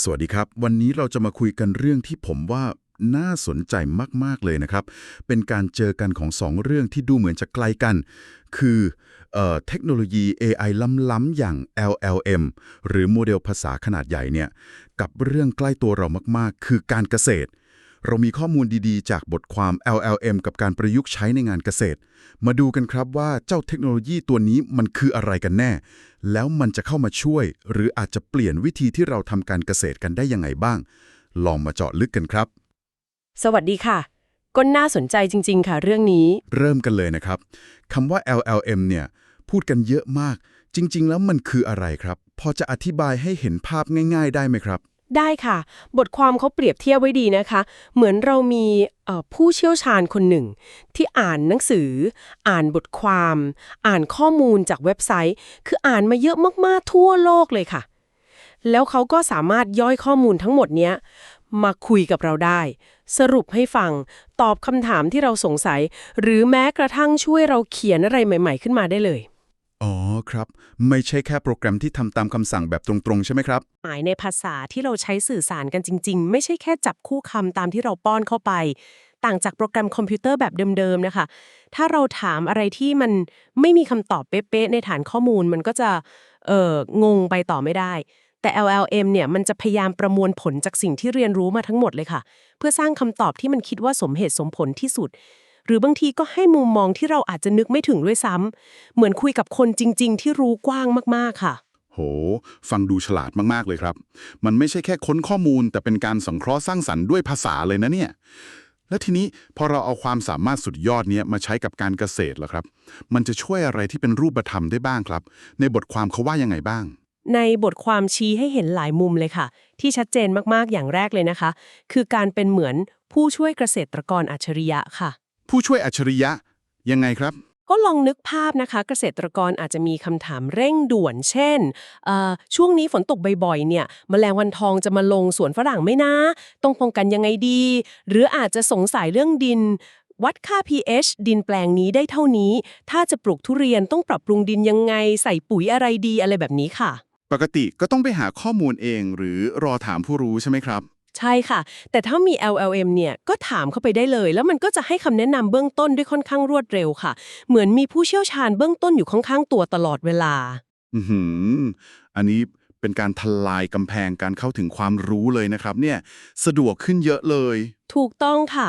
สวัสดีครับ วันนี้เราจะมาคุยกันเรื่องที่ผมว่าน่าสนใจมาก ๆ เลยนะครับ เป็นการเจอกันของสองเรื่องที่ดูเหมือนจะไกลกัน คือเออเทคโนโลยี AI ล้ำๆอย่าง LLM หรือโมเดลภาษาขนาดใหญ่เนี่ย กับเรื่องใกล้ตัวเรามาก ๆ คือการเกษตร เรามีข้อมูลดีๆ จากบทความ LLM กับการประยุกต์ใช้ในงานเกษตร มาดูกันครับว่าเจ้าเทคโนโลยีตัวนี้มันคืออะไรกันแน่ แล้วมันจะเข้ามาช่วย หรืออาจจะเปลี่ยนวิธีที่เราทำการเกษตรกันได้ยังไงบ้าง ลองมาเจาะลึกกันครับ สวัสดีค่ะก็น่าสนใจจริง ๆ ค่ะเรื่องนี้ เริ่มกันเลยนะครับคำว่า LLM เนี่ยพูดกันเยอะมาก จริง ๆ แล้วมันคืออะไรครับ พอจะอธิบายให้เห็นภาพง่าย ๆ ได้ไหมครับ ได้ค่ะ บทความเขาเปรียบเทียบไว้ดีนะคะ เหมือนเรามีผู้เชี่ยวชาญคนหนึ่ง ที่อ่านหนังสือ อ่านบทความ อ่านข้อมูลจากเว็บไซต์ คืออ่านมาเยอะมากๆทั่วโลกเลยค่ะ แล้วเขาก็สามารถย่อยข้อมูลทั้งหมดเนี้ยมาคุยกับเราได้ สรุปให้ฟัง ตอบคำถามที่เราสงสัย หรือแม้กระทั่งช่วยเราเขียนอะไรใหม่ ๆ ขึ้นมาได้เลย อ๋อครับ ไม่ใช่แค่โปรแกรมที่ทำตามคำสั่งแบบตรงๆ ใช่ไหมครับ หมายในภาษาที่เราใช้สื่อสารกันจริง ๆ ไม่ใช่แค่จับคู่คำตามที่เราป้อนเข้าไป ต่างจากโปรแกรมคอมพิวเตอร์แบบเดิมๆนะคะ ถ้าเราถามอะไรที่มันไม่มีคำตอบเป๊ะๆในฐานข้อมูลมันก็จะเอ่องงไปต่อไม่ได้ แต่ LLM เนี่ยมันจะพยายามประมวลผลจากสิ่งที่เรียนรู้มาทั้งหมดเลยค่ะ เพื่อสร้างคำตอบที่มันคิดว่าสมเหตุสมผลที่สุด หรือบางทีก็ให้มุมมองที่เราอาจจะนึกไม่ถึงด้วยซ้ำเหมือนคุยกับคนจริง ๆ ที่รู้กว้างมากๆค่ะ โห ฟังดูฉลาดมากๆเลยครับ มันไม่ใช่แค่ค้นข้อมูล แต่เป็นการสังเคราะห์สร้างสรรค์ด้วยภาษาเลยนะเนี่ย และทีนี้พอเราเอาความสามารถสุดยอดเนี้ยมาใช้กับการเกษตรล่ะครับ มันจะช่วยอะไรที่เป็นรูปธรรมได้บ้างครับ ในบทความเขาว่ายังไงบ้างในบทความชี้ให้เห็นหลายมุมเลยค่ะ ที่ชัดเจนมากๆอย่างแรกเลยนะคะ คือการเป็นเหมือนผู้ช่วยเกษตรกรอัจฉริยะค่ะ ผู้ช่วยอัจฉริยะ ยังไงครับ ก็ลองนึกภาพนะคะ เกษตรกรอาจจะมีคำถามเร่งด่วน เช่นเอ่อช่วงนี้ฝนตกบ่อยๆเนี่ยมแมลงวันทองจะมาลงสวนฝรั่งไหมนะ ต้องป้องกันยังไงดี หรืออาจจะสงสัยเรื่องดิน วัดค่า pH ดินแปลงนี้ได้เท่านี้ ถ้าจะปลูกทุเรียนต้องปรับปรุงดินยังไง ใส่ปุ๋ยอะไรดีอะไรแบบนี้ค่ะ ปกติก็ต้องไปหาข้อมูลเองหรือรอถามผู้รู้ใช่ไหมครับ ใช่ค่ะ แต่ถ้ามี LLM เนี่ยก็ถามเข้าไปได้เลย แล้วมันก็จะให้คำแนะนำเบื้องต้นด้วยค่อนข้างรวดเร็วค่ะ เหมือนมีผู้เชี่ยวชาญเบื้องต้นอยู่ข้างๆตัวตลอดเวลา อืมอันนี้ เป็นการทลายกำแพงการเข้าถึงความรู้เลยนะครับเนี่ยสะดวกขึ้นเยอะเลย ถูกต้องค่ะ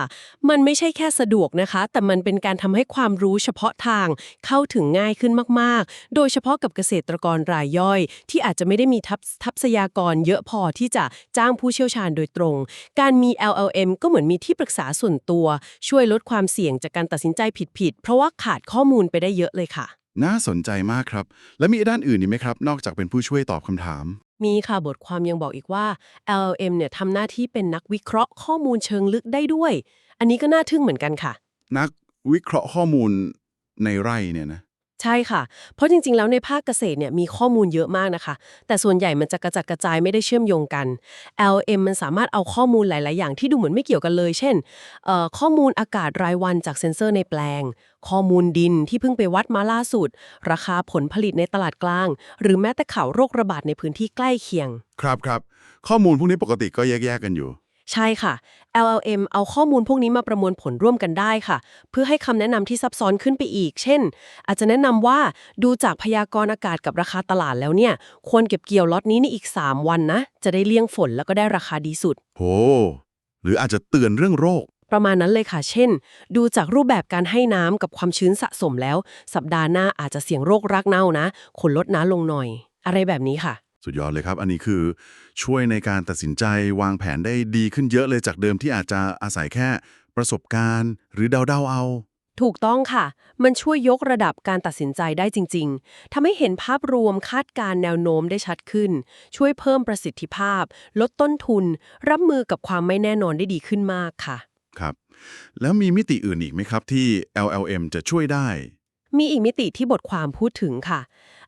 มันไม่ใช่แค่สะดวกนะคะ แต่มันเป็นการทำให้ความรู้เฉพาะทางเข้าถึงง่ายขึ้นมากๆ โดยเฉพาะกับเกษตรกรรายย่อย ที่อาจจะไม่ได้มีทัพทัพยากรเยอะพอที่จะจ้างผู้เชี่ยวชาญโดยตรง การมี LLM ก็เหมือนมีที่ปรึกษาส่วนตัว ช่วยลดความเสี่ยงจากการตัดสินใจผิดๆเพราะว่าขาดข้อมูลไปได้เยอะเลยค่ะ น่าสนใจมากครับ แล้วมีด้านอื่นอีกไหมครับ นอกจากเป็นผู้ช่วยตอบคำถาม มีค่ะบทความยังบอกอีกว่า LLM เนี่ยทำหน้าที่เป็นนักวิเคราะห์ข้อมูลเชิงลึกได้ด้วย อันนี้ก็น่าทึ่งเหมือนกันค่ะ นักวิเคราะห์ข้อมูลในไร่เนี่ยนะ ใช่ค่ะ เพราะจริงๆ แล้วในภาคเกษตรเนี่ยมีข้อมูลเยอะมากนะคะ แต่ส่วนใหญ่มันจะกระจัดกระจายไม่ได้เชื่อมโยงกัน LM มันสามารถเอาข้อมูลหลาย ๆ อย่างที่ดูเหมือนไม่เกี่ยวกันเลย เช่น ข้อมูลอากาศรายวันจากเซ็นเซอร์ในแปลง ข้อมูลดินที่เพิ่งไปวัดมาล่าสุด ราคาผลผลิตในตลาดกลาง หรือแม้แต่ข่าวโรคระบาดในพื้นที่ใกล้เคียง ครับครับ ข้อมูลพวกนี้ปกติก็แยกๆกันอยู่ ใช่ค่ะ LLM เอาข้อมูลพวกนี้มาประมวลผลร่วมกันได้ค่ะ เพื่อให้คำแนะนำที่ซับซ้อนขึ้นไปอีก เช่น อาจจะแนะนำว่าดูจากพยากรณ์อากาศกับราคาตลาดแล้วเนี่ย ควรเก็บเกี่ยวล็อตนี้ในอีก 3 วันนะ จะได้เลี่ยงฝนแล้วก็ได้ราคาดีสุด โห หรืออาจจะเตือนเรื่องโรค ประมาณนั้นเลยค่ะ เช่น ดูจากรูปแบบการให้น้ำกับความชื้นสะสมแล้ว สัปดาห์หน้าอาจจะเสี่ยงโรครากเน่านะขนลดน้าลงหน่อย อะไรแบบนี้ค่ะ สุดยอดเลยครับ อันนี้คือช่วยในการตัดสินใจวางแผนได้ดีขึ้นเยอะเลยจากเดิมที่อาจจะอาศัยแค่ประสบการณ์ หรือเดาๆเอา ถูกต้องค่ะ มันช่วยยกระดับการตัดสินใจได้จริง ๆทำให้เห็นภาพรวมคาดการณ์แนวโน้มได้ชัดขึ้น ช่วยเพิ่มประสิทธิภาพ ลดต้นทุน รับมือกับความไม่แน่นอนได้ดีขึ้นมากค่ะ ครับ แล้วมีมิติอื่นอีกไหมครับที่ LLM จะช่วยได้ มีอีกมิติที่บทความพูดถึงค่ะ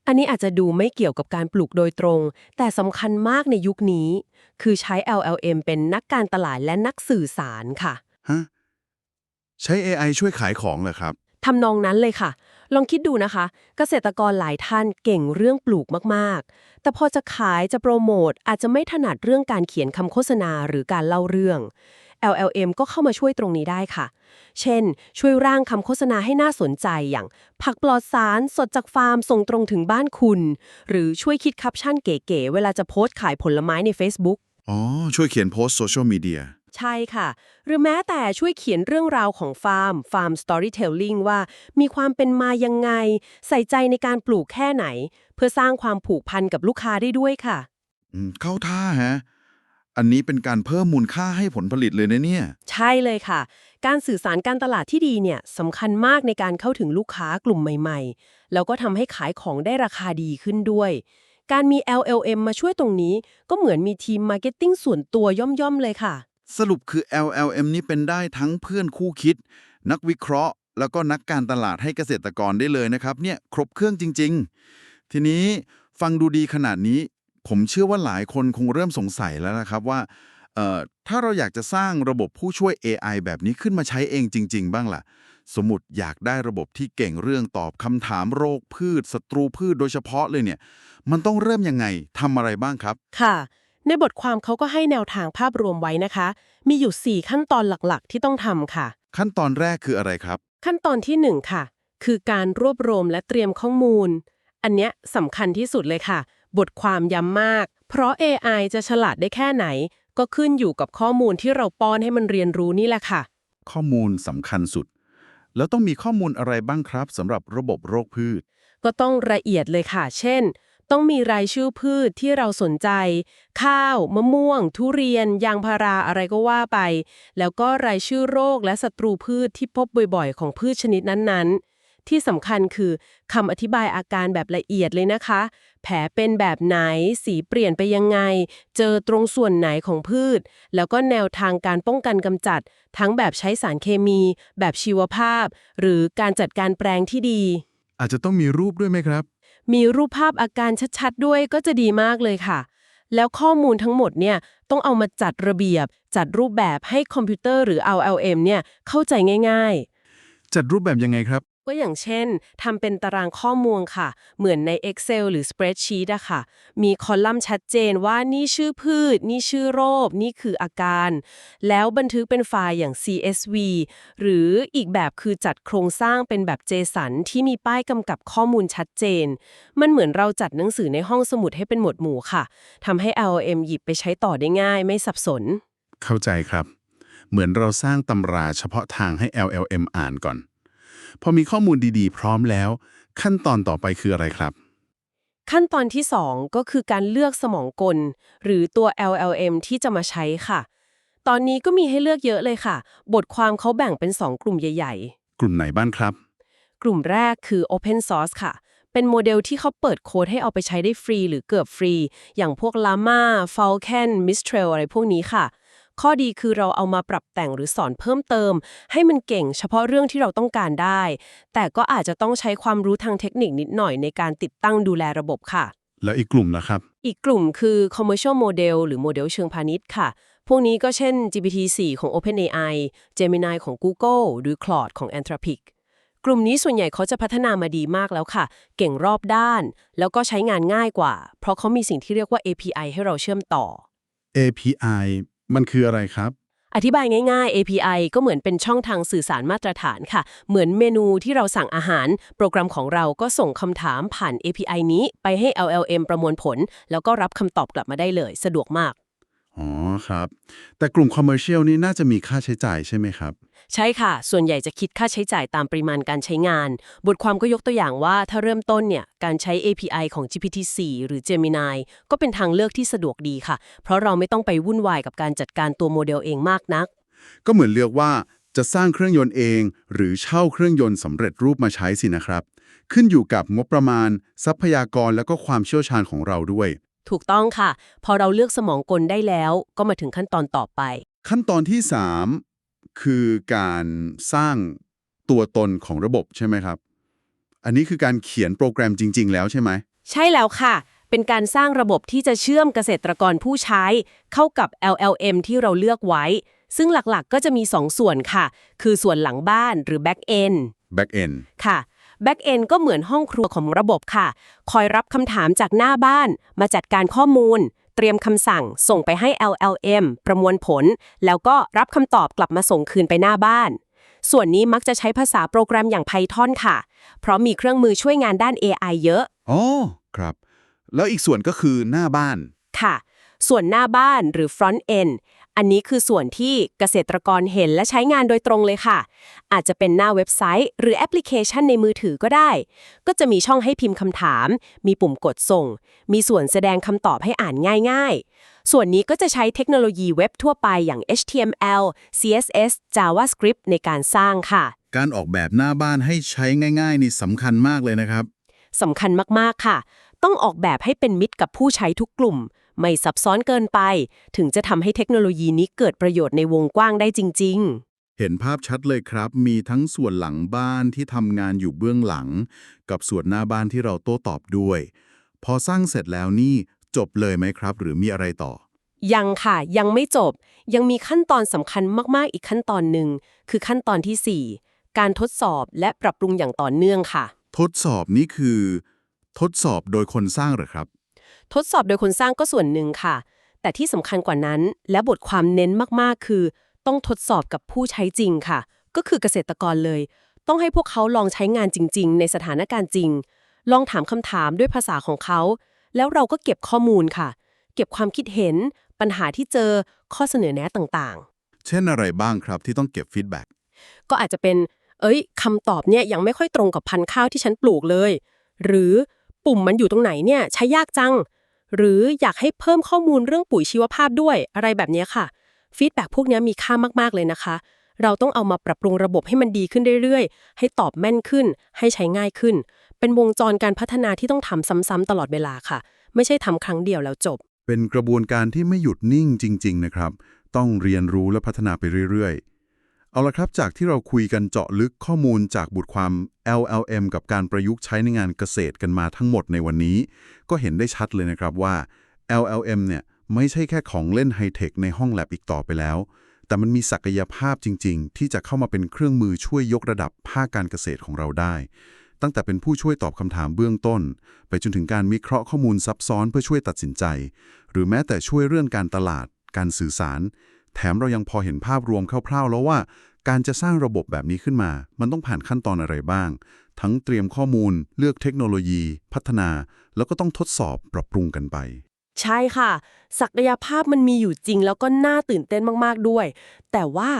อันนี้อาจจะดูไม่เกี่ยวกับการปลูกโดยตรง แต่สำคัญมากในยุคนี้ คือใช้ LLM เป็นนักการตลาดและนักสื่อสารค่ะ ฮะ ใช้ AI ช่วยขายของเหรอครับ ทำนองนั้นเลยค่ะ ลองคิดดูนะคะ เกษตรกรหลายท่านเก่งเรื่องปลูกมาก ๆ แต่พอจะขายจะโปรโมทอาจจะไม่ถนัดเรื่องการเขียนคำโฆษณาหรือการเล่าเรื่อง LLM ก็เข้ามาช่วยตรงนี้ได้ค่ะ เช่น ช่วยร่างคำโฆษณาให้น่าสนใจอย่าง ผักปลอดสารสดจากฟาร์มส่งตรงถึงบ้านคุณ หรือช่วยคิดแคัปชั่นเก๋ๆเวลาจะโพสต์ขายผลไม้ใน Facebook อ๋อ ช่วยเขียนโพสต์โซเชียลมีเดียใช่ค่ะ หรือแม้แต่ช่วยเขียนเรื่องราวของฟาร์ม ฟาร์ม storytelling ว่า มีความเป็นมายังไง ใส่ใจในการปลูกแค่ไหน เพื่อสร้างความผูกพันกับลูกค้าได้ด้วยค่ะอืมเข้าท่าฮะ อันนี้เป็นการเพิ่มมูลค่าให้ผลผลิตเลยนะเนี่ย ใช่เลยค่ะ การสื่อสารการตลาดที่ดีเนี่ยสำคัญมากในการเข้าถึงลูกค้ากลุ่มใหม่ ๆ แล้วก็ทำให้ขายของได้ราคาดีขึ้นด้วย การมี LLM มาช่วยตรงนี้ ก็เหมือนมีทีมมาร์เก็ตติ้งส่วนตัวย่อมๆเลยค่ะ สรุปคือ LLM นี่เป็นได้ทั้งเพื่อนคู่คิด นักวิเคราะห์ แล้วก็นักการตลาดให้เกษตรกรได้เลยนะครับ เนี่ยครบเครื่องจริง ๆ ทีนี้ฟังดูดีขนาดนี้ ผมเชื่อว่าหลายคนคงเริ่มสงสัยแล้วนะครับว่าเอ่อถ้าเราอยากจะสร้างระบบผู้ช่วย AI แบบนี้ขึ้นมาใช้เองจริง ๆ บ้างล่ะ สมมติอยากได้ระบบที่เก่งเรื่องตอบคำถามโรคพืชศัตรูพืชโดยเฉพาะเลยเนี่ย มันต้องเริ่มยังไงทำอะไรบ้างครับ ค่ะ ในบทความเขาก็ให้แนวทางภาพรวมไว้นะคะ มีอยู่ 4 ขั้นตอนหลักๆ ที่ต้องทำค่ะ ขั้นตอนแรกคืออะไรครับ ขั้นตอนที่ 1 ค่ะ คือการรวบรวมและเตรียมข้อมูล อันเนี้ยสำคัญที่สุดเลยค่ะ บทความย้ำมาก เพราะ AI จะฉลาดได้แค่ไหน ก็ขึ้นอยู่กับข้อมูลที่เราป้อนให้มันเรียนรู้นี่แหละค่ะ ข้อมูลสำคัญสุด แล้วต้องมีข้อมูลอะไรบ้างครับสำหรับระบบโรคพืช ก็ต้องละเอียดเลยค่ะ เช่น ต้องมีรายชื่อพืชที่เราสนใจ ข้าว มะม่วง ทุเรียน ยางพาราอะไรก็ว่าไป แล้วก็รายชื่อโรคและศัตรูพืชที่พบบ่อยๆ ของพืชชนิดนั้นๆ ที่สำคัญคือคำอธิบายอาการแบบละเอียดเลยนะคะ แผลเป็นแบบไหน สีเปลี่ยนไปยังไง เจอตรงส่วนไหนของพืช แล้วก็แนวทางการป้องกันกำจัด ทั้งแบบใช้สารเคมี แบบชีวภาพ หรือการจัดการแปลงที่ดี อาจจะต้องมีรูปด้วยไหมครับ มีรูปภาพอาการชัดๆ ด้วยก็จะดีมากเลยค่ะ แล้วข้อมูลทั้งหมดเนี่ยต้องเอามาจัดระเบียบ จัดรูปแบบให้คอมพิวเตอร์หรือ LLM เนี่ยเข้าใจง่าย ๆ จัดรูปแบบยังไงครับ ก็อย่างเช่นทำเป็นตารางข้อมูลค่ะ เหมือนใน Excel หรือ Spreadsheet อะค่ะ มีคอลัมน์ชัดเจนว่านี่ชื่อพืช นี่ชื่อโรค นี่คืออาการ แล้วบันทึกเป็นไฟล์อย่าง CSV หรืออีกแบบคือจัดโครงสร้างเป็นแบบ JSON ที่มีป้ายกำกับข้อมูลชัดเจน มันเหมือนเราจัดหนังสือในห้องสมุดให้เป็นหมวดหมู่ค่ะทำให้ LLM หยิบไปใช้ต่อได้ง่าย ไม่สับสน เข้าใจครับ เหมือนเราสร้างตำราเฉพาะทางให้ LLM อ่านก่อน พอมีข้อมูลดีๆ พร้อมแล้ว ขั้นตอนต่อไปคืออะไรครับ ขั้นตอนที่ 2 ก็คือการเลือกสมองกล หรือตัว LLM ที่จะมาใช้ค่ะ ตอนนี้ก็มีให้เลือกเยอะเลยค่ะ บทความเขาแบ่งเป็น 2 กลุ่มใหญ่กลุ่มไหนบ้างครับๆกลุ่มแรกคือ Open Source ค่ะเป็นโมเดลที่เขาเปิดโค้ดให้เอาไปใช้ได้ฟรีหรือเกือบฟรี อย่างพวก Llama, Falcon, Mistral อะไรพวกนี้ค่ะ ข้อดีคือเราเอามาปรับแต่งหรือสอนเพิ่มเติม ให้มันเก่งเฉพาะเรื่องที่เราต้องการได้ แต่ก็อาจจะต้องใช้ความรู้ทางเทคนิคนิดหน่อยในการติดตั้งดูแลระบบค่ะ แล้วอีกกลุ่มนะครับ อีกกลุ่มคือ commercial model หรือโมเดลเชิงพาณิชย์ค่ะ พวกนี้ก็เช่น GPT-4 ของ OpenAI Gemini ของ Google หรือ Claude ของ Anthropic กลุ่มนี้ส่วนใหญ่เขาจะพัฒนามาดีมากแล้วค่ะ เก่งรอบด้าน แล้วก็ใช้งานง่ายกว่า เพราะเขามีสิ่งที่เรียกว่า API ให้เราเชื่อมต่อ API มันคืออะไรครับ อธิบายง่ายๆ API ก็เหมือนเป็นช่องทางสื่อสารมาตรฐานค่ะ เหมือนเมนูที่เราสั่งอาหาร โปรแกรมของเราก็ส่งคำถามผ่าน API นี้ไปให้ LLM ประมวลผล แล้วก็รับคำตอบกลับมาได้เลย สะดวกมาก อ๋อครับ แต่กลุ่ม Commercial นี่น่าจะมีค่าใช้จ่ายใช่ไหมครับ ใช่ค่ะ ส่วนใหญ่จะคิดค่าใช้จ่ายตามปริมาณการใช้งาน บทความก็ยกตัวอย่างว่าถ้าเริ่มต้นเนี่ยการใช้ API ของ GPT-4 หรือ Gemini ก็เป็นทางเลือกที่สะดวกดีค่ะ เพราะเราไม่ต้องไปวุ่นวายกับการจัดการตัวโมเดลเองมากนัก ก็เหมือนเลือกว่าจะสร้างเครื่องยนต์เอง หรือเช่าเครื่องยนต์สำเร็จรูปมาใช้สินะครับ ขึ้นอยู่กับงบประมาณ ทรัพยากรและก็ความเชี่ยวชาญของเราด้วย ถูกต้องค่ะ พอเราเลือกสมองกลได้แล้ว ก็มาถึงขั้นตอนต่อไป ขั้นตอนที่ 3 คือการสร้างตัวตนของระบบใช่ไหมครับ อันนี้คือการเขียนโปรแกรมจริง ๆ แล้วใช่ไหม ใช่แล้วค่ะ เป็นการสร้างระบบที่จะเชื่อมเกษตรกรผู้ใช้ เข้ากับ LLM ที่เราเลือกไว้ ซึ่งหลักๆ ก็จะมี 2 ส่วนค่ะ คือส่วนหลังบ้านหรือ back end back end ค่ะ Backend ก็เหมือนห้องครัวของระบบค่ะ คอยรับคำถามจากหน้าบ้าน มาจัดการข้อมูล เตรียมคำสั่ง ส่งไปให้ LLM ประมวลผล แล้วก็รับคำตอบกลับมาส่งคืนไปหน้าบ้าน ส่วนนี้มักจะใช้ภาษาโปรแกรมอย่าง Python ค่ะ เพราะมีเครื่องมือช่วยงานด้าน AI เยอะอ๋อครับ แล้วอีกส่วนก็คือหน้าบ้านค่ะ ส่วนหน้าบ้านหรือ front end อันนี้คือส่วนที่เกษตรกรเห็นและใช้งานโดยตรงเลยค่ะ อาจจะเป็นหน้าเว็บไซต์ หรือแอปพลิเคชันในมือถือก็ได้ ก็จะมีช่องให้พิมพ์คำถาม มีปุ่มกดส่ง มีส่วนแสดงคำตอบให้อ่านง่าย ๆ ส่วนนี้ก็จะใช้เทคโนโลยีเว็บทั่วไปอย่าง HTML CSS JavaScript ในการสร้างค่ะ การออกแบบหน้าบ้านให้ใช้ง่าย ๆ นี่สำคัญมากเลยนะครับสำคัญมากๆค่ะ ต้องออกแบบให้เป็นมิตรกับผู้ใช้ทุกกลุ่ม ไม่ซับซ้อนเกินไป ถึงจะทำให้เทคโนโลยีนี้เกิดประโยชน์ในวงกว้างได้จริงเห็นภาพชัดเลยครับ มีทั้งส่วนหลังบ้านที่ทำงานอยู่เบื้องหลัง กับส่วนหน้าบ้านที่เราโต้ตอบด้วย พอสร้างเสร็จแล้วนี่จบเลยไหมครับ หรือมีอะไรต่อๆยังค่ะยังไม่จบ ยังมีขั้นตอนสำคัญมากๆอีกขั้นตอนหนึ่ง คือขั้นตอนทีสี่ 4 การทดสอบและปรับปรุงอย่างต่อเนื่องค่ะ ทดสอบนี่คือ ทดสอบโดยคนสร้างเหรอครับ ทดสอบโดยคนสร้างก็ส่วนหนึ่งค่ะ แต่ที่สำคัญกว่านั้น และบทความเน้นมากๆ คือ ต้องทดสอบกับผู้ใช้จริงค่ะ ก็คือเกษตรกรเลย ต้องให้พวกเขาลองใช้งานจริง ๆ ในสถานการณ์จริง ลองถามคำถามด้วยภาษาของเขา แล้วเราก็เก็บข้อมูลค่ะ เก็บความคิดเห็น ปัญหาที่เจอข้อเสนอแนะต่างๆ เช่นอะไรบ้างครับที่ต้องเก็บฟีดแบ็กก็อาจจะเป็น เอ้ยคำตอบเนี่ยยังไม่ค่อยตรงกับพันธุ์ข้าวที่ฉันปลูกเลย หรือปุ่มมันอยู่ตรงไหนเนี่ยใช้ยากจัง หรืออยากให้เพิ่มข้อมูลเรื่องปุ๋ยชีวภาพด้วยอะไรแบบนี้ค่ะฟีดแบ็กพวกนี้มีค่ามากๆเลยนะคะ เราต้องเอามาปรับปรุงระบบให้มันดีขึ้นเรื่อยๆ ให้ตอบแม่นขึ้น ให้ใช้ง่ายขึ้น เป็นวงจรการพัฒนาที่ต้องทำซ้ำๆตลอดเวลาค่ะ ไม่ใช่ทำครั้งเดียวแล้วจบ เป็นกระบวนการที่ไม่หยุดนิ่งจริง ๆ นะครับ ต้องเรียนรู้และพัฒนาไปเรื่อยๆ เอาละครับ จากที่เราคุยกันเจาะลึกข้อมูลจากบทความ LLM กับการประยุกต์ใช้ในงานเกษตรกันมาทั้งหมดในวันนี้ ก็เห็นได้ชัดเลยนะครับว่า LLM เนี่ยไม่ใช่แค่ของเล่นไฮเทคในห้องแลบอีกต่อไปแล้ว แต่มันมีศักยภาพจริง ๆ ที่จะเข้ามาเป็นเครื่องมือช่วยยกระดับภาคการเกษตรของเราได้ ตั้งแต่เป็นผู้ช่วยตอบคำถามเบื้องต้น ไปจนถึงการวิเคราะห์ข้อมูลซับซ้อนเพื่อช่วยตัดสินใจ หรือแม้แต่ช่วยเรื่องการตลาด การสื่อสาร แถมเรายังพอเห็นภาพรวมคร่าวๆแล้วว่า การจะสร้างระบบแบบนี้ขึ้นมา มันต้องผ่านขั้นตอนอะไรบ้าง ทั้งเตรียมข้อมูล เลือกเทคโนโลยี พัฒนา แล้วก็ต้องทดสอบปรับปรุงกันไป ใช่ค่ะ ศักยภาพมันมีอยู่จริง แล้วก็น่าตื่นเต้นมากๆด้วย แต่ว่า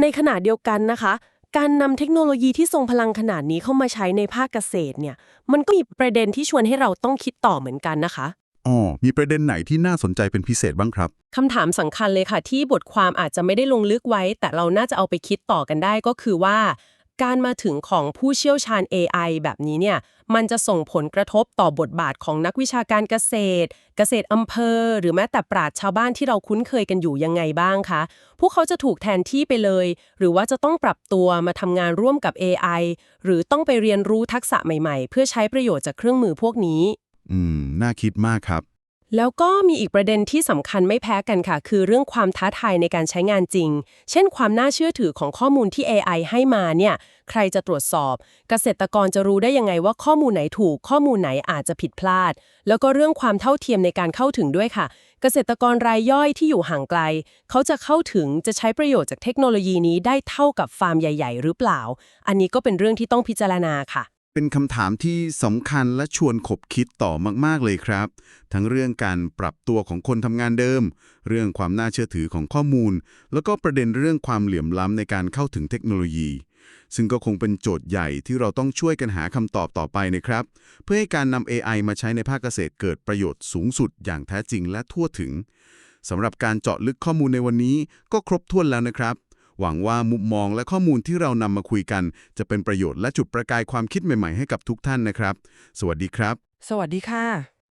ในขณะเดียวกันนะคะ การนำเทคโนโลยีที่ทรงพลังขนาดนี้เข้ามาใช้ในภาคเกษตรเนี่ย มันก็มีประเด็นที่ชวนให้เราต้องคิดต่อเหมือนกันนะคะ อ๋อมีประเด็นไหนที่น่าสนใจเป็นพิเศษบ้างครับ คำถามสำคัญเลยค่ะ ที่บทความอาจจะไม่ได้ลงลึกไว้ แต่เราน่าจะเอาไปคิดต่อกันได้ก็คือว่า การมาถึงของผู้เชี่ยวชาญ AI แบบนี้เนี่ย มันจะส่งผลกระทบต่อบทบาทของนักวิชาการเกษตร เกษตรอำเภอ หรือแม้แต่ปราชชาวบ้านที่เราคุ้นเคยกันอยู่ยังไงบ้างคะ พวกเขาจะถูกแทนที่ไปเลย หรือว่าจะต้องปรับตัวมาทำงานร่วมกับ AI หรือต้องไปเรียนรู้ทักษะใหม่ ๆ เพื่อใช้ประโยชน์จากเครื่องมือพวกนี้ อืม น่าคิดมากครับ แล้วก็มีอีกประเด็นที่สำคัญไม่แพ้กันค่ะ คือเรื่องความท้าทายในการใช้งานจริง เช่นความน่าเชื่อถือของข้อมูลที่ AI ให้มาเนี่ย ใครจะตรวจสอบ เกษตรกรจะรู้ได้ยังไงว่าข้อมูลไหนถูก ข้อมูลไหนอาจจะผิดพลาด แล้วก็เรื่องความเท่าเทียมในการเข้าถึงด้วยค่ะ เกษตรกรรายย่อยที่อยู่ห่างไกล เขาจะเข้าถึงจะใช้ประโยชน์จากเทคโนโลยีนี้ได้เท่ากับฟาร์มใหญ่ ๆ หรือเปล่า อันนี้ก็เป็นเรื่องที่ต้องพิจารณาค่ะ เป็นคำถามที่สำคัญและชวนขบคิดต่อมาก ๆ เลยครับ ทั้งเรื่องการปรับตัวของคนทำงานเดิม เรื่องความน่าเชื่อถือของข้อมูล แล้วก็ประเด็นเรื่องความเหลื่อมล้ำในการเข้าถึงเทคโนโลยี ซึ่งก็คงเป็นโจทย์ใหญ่ที่เราต้องช่วยกันหาคำตอบต่อไปนะครับ เพื่อให้การนำ AI มาใช้ในภาคเกษตรเกิดประโยชน์สูงสุดอย่างแท้จริงและทั่วถึงสำหรับการเจาะลึกข้อมูลในวันนี้ก็ครบถ้วนแล้วนะครับ หวังว่ามุมมองและข้อมูลที่เรานำมาคุยกัน จะเป็นประโยชน์และจุดประกายความคิดใหม่ๆให้กับทุกท่านนะครับ สวัสดีครับ สวัสดีค่ะ